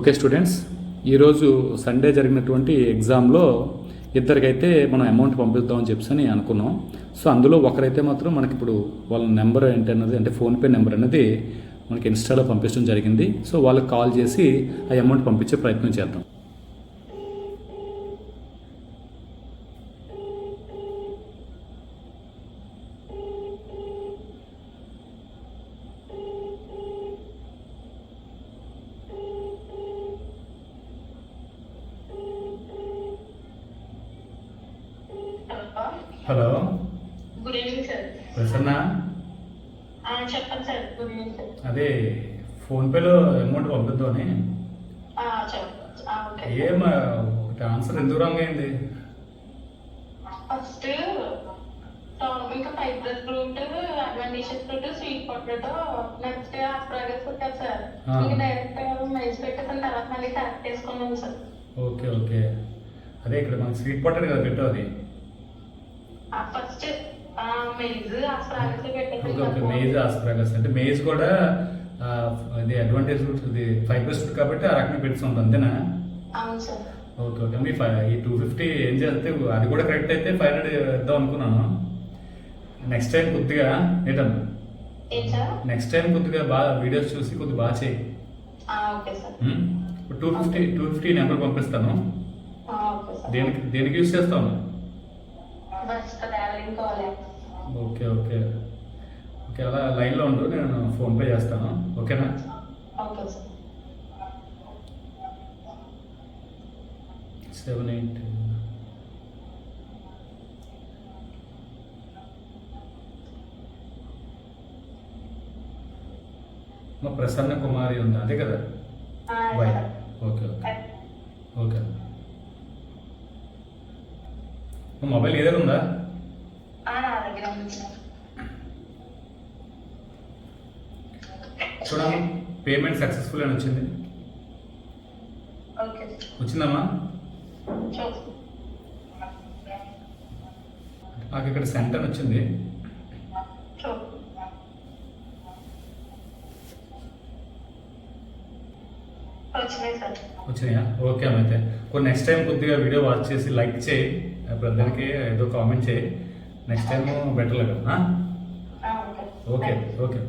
Okay students ఈరోజు Sunday జరిగినటువంటి ఎగ్జామ్లో ఇద్దరికైతే మనం అమౌంట్ పంపిద్దామని చెప్పి అని అనుకున్నాం. సో అందులో ఒకరైతే మాత్రం మనకి ఇప్పుడు వాళ్ళ నెంబర్ ఏంటి అన్నది అంటే ఫోన్పే నెంబర్ అనేది మనకి ఇన్స్టాలో పంపించడం జరిగింది. సో వాళ్ళకి కాల్ చేసి ఆ అమౌంట్ పంపించే ప్రయత్నం చేద్దాం. Hello. Good evening sir Prasanna. చెప్పండి సార్ గుడ్ ఈవినింగ్ సార్ అదే ఫోన్పేలో అమౌంట్ పంపిద్దామని. ఏం ఒకటి ఆన్సర్ ఎందుకు రాంగ్ అయింది? ఫస్ట్ ఇంకా fibrous fruit advantages fruit sweet potato next asparagus పెట్టారు సార్. ఇంకా డైరెక్ట్ మైస్ పెట్టేసిన తర్వాత మళ్ళీ కరెక్ట్ చేసుకున్నాం సార్ ఓకే ఓకే. అదే ఇక్కడ మనకి స్వీట్ పొటాటో కదా పెట్టు అది. ఫస్ట్ మేజ్ ఆస్ప్రాగస్ అంటే మేజ్ కూడా అది అడ్వాంటేజ్ ఇది ఫైబర్స్ కాబట్టి ఆ రకంగా పెట్టుకుంది అంతేనా? Okay okay. మీ ఫైవ్ ఈ టూ ఫిఫ్టీ ఏం చేస్తే అది కూడా కరెక్ట్ అయితే ఫైవ్ హండ్రెడ్ ఇద్దాం అనుకున్నాను. నెక్స్ట్ టైం కొద్దిగా ఏంటమ్మా నెక్స్ట్ టైం కొద్దిగా బాగా వీడియోస్ చూసి కొద్దిగా బాగా చేయి. Two fifty two fifty number పంపిస్తాను? దేనికి దేనికి యూస్ కావాలి ఓకే ఓకే. ఓకే అలా లైన్లో ఉండు నేను ఫోన్పే చేస్తాను. ఓకేనా? Seven eight. మా ప్రసన్న కుమారి ఉంది అదే కదా? సార్. Okay okay. ఓకే మా మొబైల్ ఏదైనా ఉందా? చూడమ్మా పేమెంట్ సక్సెస్ఫుల్ అని వచ్చింది. వచ్చిందమ్మా? నాకు ఇక్కడ సెంటర్ వచ్చింది చూస్తాను వచ్చినాయి సార్. వచ్చినాయా? ఓకే అమ్మ అయితే. కొన్ని నెక్స్ట్ టైం కొద్దిగా వీడియో వాచ్ చేసి లైక్ చేయి. దానికి ఏదో కామెంట్ చేయి. నెక్స్ట్ టైం బెటర్ కదా okay. Okay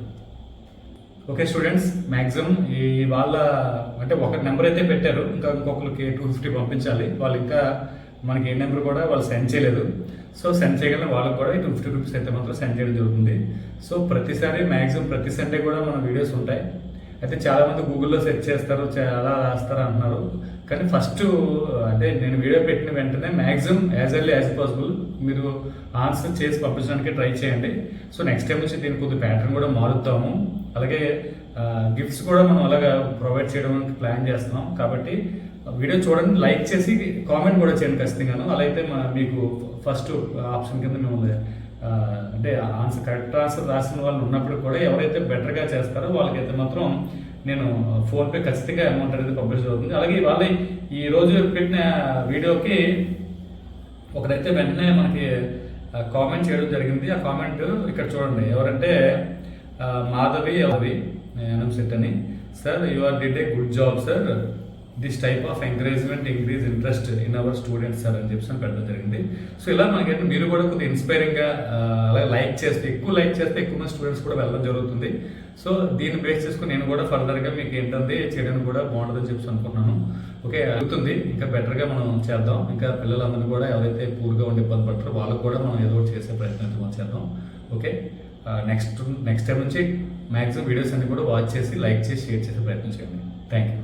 okay. Students maximum ఈ వాళ్ళ అంటే ఒక నెంబర్ అయితే పెట్టారు. ఇంకా ఇంకొకరికి టూ ఫిఫ్టీ పంపించాలి. వాళ్ళు ఇంకా మనకి ఏ నెంబర్ కూడా వాళ్ళు సెండ్ చేయలేదు. సో సెండ్ చేయగలిగిన వాళ్ళకి కూడా టూ ఫిఫ్టీ రూపీస్ అయితే మాత్రం సెండ్ చేయడం జరుగుతుంది. సో ప్రతిసారి మ్యాక్సిమం ప్రతి సండే కూడా మన వీడియోస్ ఉంటాయి. అయితే చాలామంది గూగుల్లో సెర్చ్ చేస్తారు చాలా రాస్తారు అంటున్నారు. కానీ ఫస్ట్ అంటే నేను వీడియో పెట్టిన వెంటనే maximum as early as possible మీరు ఆన్సర్ చేసి పంపించడానికి ట్రై చేయండి. సో నెక్స్ట్ టైం నుంచి దీని కొద్ది ప్యాటర్న్ కూడా మారుద్దాము. అలాగే గిఫ్ట్స్ కూడా మనం అలాగా ప్రొవైడ్ చేయడానికి ప్లాన్ చేస్తున్నాం. కాబట్టి వీడియో చూడండి లైక్ చేసి కామెంట్ కూడా చేయండి ఖచ్చితంగాను. అలా అయితే మా- మీకు ఫస్ట్ ఆప్షన్ కింద మేము అంటే ఆన్సర్ కరెక్ట్ ఆన్సర్ రాసిన వాళ్ళు ఉన్నప్పుడు కూడా ఎవరైతే బెటర్గా చేస్తారో వాళ్ళకైతే మాత్రం నేను ఫోన్పే ఖచ్చితంగా అమౌంట్ అనేది పంపించడం అవుతుంది అలాగే వాళ్ళ ఈ రోజు పెట్టిన వీడియోకి ఒకరైతే వెంటనే మనకి కామెంట్ చేయడం జరిగింది. ఆ కామెంట్ ఇక్కడ చూడండి. ఎవరంటే మాధవి అవి సెట్ అని sir you are did a good job sir this type of encouragement increase interest in our students sir అని చెప్పి పెట్టడం జరిగింది. సో ఇలా మనకి మీరు కూడా కొద్దిగా ఇన్స్పైరింగ్గా అలాగే లైక్ చేస్తే ఎక్కువ లైక్ చేస్తే ఎక్కువ మంది స్టూడెంట్స్ కూడా వెళ్ళడం జరుగుతుంది. సో దీన్ని బేస్ చేసుకుని నేను కూడా ఫర్దర్గా మీకు ఏంటంటే చేయడానికి కూడా బాగుంటుందని చెప్పి అనుకున్నాను ఓకే అవుతుంది ఇంకా బెటర్గా మనం చేద్దాం. ఇంకా పిల్లలందరూ కూడా ఎవరైతే పూర్గా ఉండి ఇబ్బంది పడతారో వాళ్ళకు కూడా మనం ఏదో ఒకటి చేసే ప్రయత్నం అయితే మనం చేద్దాం. ఓకే నెక్స్ట్ నెక్స్ట్ టైం నుంచి మ్యాక్సిమం వీడియోస్ అన్ని కూడా వాచ్ చేసి లైక్ చేసి షేర్ చేసే ప్రయత్నం చేయండి. Thank you